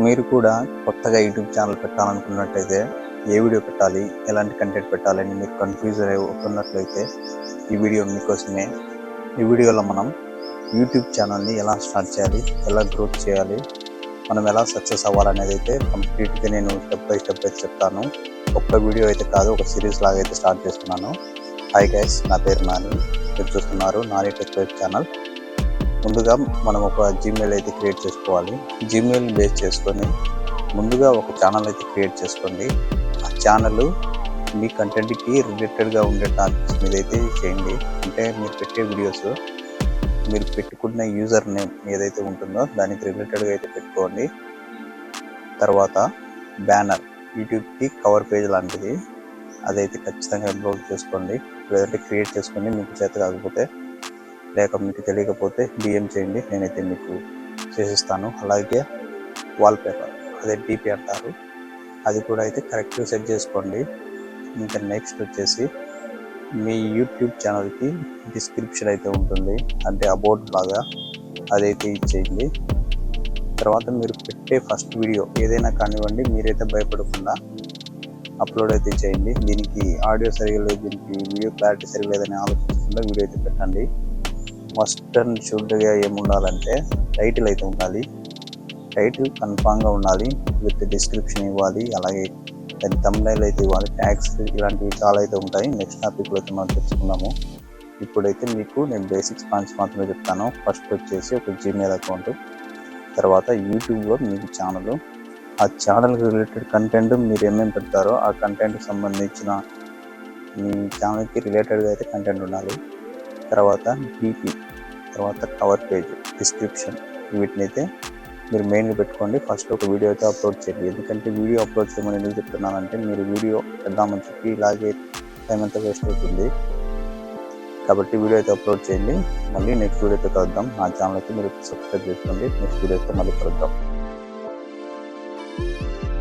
మీరు కూడా కొత్తగా యూట్యూబ్ ఛానల్ పెట్టాలనుకున్నట్టయితే ఏ వీడియో పెట్టాలి ఎలాంటి కంటెంట్ పెట్టాలని మీరు కన్ఫ్యూజ్ అవుతున్నట్లయితే ఈ వీడియో మీకోసమే. ఈ వీడియోలో మనం యూట్యూబ్ ఛానల్ని ఎలా స్టార్ట్ చేయాలి ఎలా గ్రోత్ చేయాలి మనం ఎలా సక్సెస్ అవ్వాలనేది అయితే కంప్లీట్గా నేను స్టెప్ బై స్టెప్ అయితే చెప్తాను. ఒక్క వీడియో అయితే కాదు ఒక సిరీస్ లాగా అయితే స్టార్ట్ చేస్తున్నాను. హాయ్ గైస్ నా పేరు నాని. మీరు చూస్తున్నారు నాని టెక్ ఛానల్. ముందుగా మనం ఒక జీమెయిల్ అయితే క్రియేట్ చేసుకోవాలి. జీమెయిల్ బేస్ చేసుకొని ముందుగా ఒక ఛానల్ అయితే క్రియేట్ చేసుకోండి. ఆ ఛానల్ మీ కంటెంట్కి రిలేటెడ్గా ఉండే టాపిక్స్ మీద అయితే చేయండి. అంటే మీరు పెట్టే వీడియోస్ మీరు పెట్టుకున్న యూజర్ నేమ్ ఏదైతే ఉంటుందో దానికి రిలేటెడ్గా అయితే పెట్టుకోండి. తర్వాత బ్యానర్ యూట్యూబ్కి కవర్ పేజ్ లాంటిది. అదైతే ఖచ్చితంగా అప్లోడ్ చేసుకోండి. లేదంటే క్రియేట్ చేసుకోండి మీకు చేత కాకపోతే లేక మీకు తెలియకపోతే డిఎం చేయండి. నేనైతే మీకు చేసిస్తాను. అలాగే వాల్పేపర్ అదే డిపి అంటారు అది కూడా అయితే కరెక్ట్గా సెట్ చేసుకోండి. ఇంకా నెక్స్ట్ వచ్చేసి మీ యూట్యూబ్ ఛానల్కి డిస్క్రిప్షన్ అయితే ఉంటుంది. అంటే అబౌట్ లాగా అదైతే ఇచ్చేయండి. తర్వాత మీరు పెట్టే ఫస్ట్ వీడియో ఏదైనా కానివ్వండి మీరైతే భయపడకుండా అప్లోడ్ అయితే చేయండి. దీనికి ఆడియో సరిగా లేదు దీనికి వీడియో క్లారిటీ సరిగా లేదని ఆలోచించకుండా వీడియో అయితే పెట్టండి. మస్ట్ అండ్ షుడ్గా ఏముండాలంటే టైటిల్ అయితే ఉండాలి. టైటిల్ కన్ఫామ్గా ఉండాలి. విత్ డిస్క్రిప్షన్ ఇవ్వాలి. అలాగే దాని తమ్నైల్ అయితే ఇవ్వాలి. ట్యాక్స్ ఇలాంటివి చాలా అయితే ఉంటాయి. నెక్స్ట్ టాపిక్లో అయితే మనం తెచ్చుకున్నాము ఇప్పుడైతే మీకు నేను బేసిక్స్ పాయింట్స్ మాత్రమే చెప్తాను. ఫస్ట్ వచ్చేసి ఒక జీమెయిల్ అకౌంట్ తర్వాత యూట్యూబ్లో మీకు ఛానల్ ఆ ఛానల్కి రిలేటెడ్ కంటెంట్ మీరు ఏమేమి పెడతారో ఆ కంటెంట్కి సంబంధించిన మీ ఛానల్కి రిలేటెడ్గా అయితే కంటెంట్ ఉండాలి. తర్వాత బీపీ తర్వాత కవర్ పేజ్ డిస్క్రిప్షన్ వీటిని అయితే మీరు మెయిన్గా పెట్టుకోండి. ఫస్ట్ ఒక వీడియో అయితే అప్లోడ్ చేయండి. ఎందుకంటే వీడియో అప్లోడ్ చేయమని ఎందుకు చెప్తున్నానంటే మీరు వీడియో పెద్దామని చెప్పి ఇలాగే టైం అంతా వేస్ట్ అవుతుంది. కాబట్టి వీడియో అయితే అప్లోడ్ చేయండి. మళ్ళీ నెక్స్ట్ వీడియోతో కలుద్దాం. నా ఛానల్ అయితే మీరు సబ్స్క్రైబ్ చేసుకోండి. నెక్స్ట్ వీడియోతో మళ్ళీ కలుద్దాం.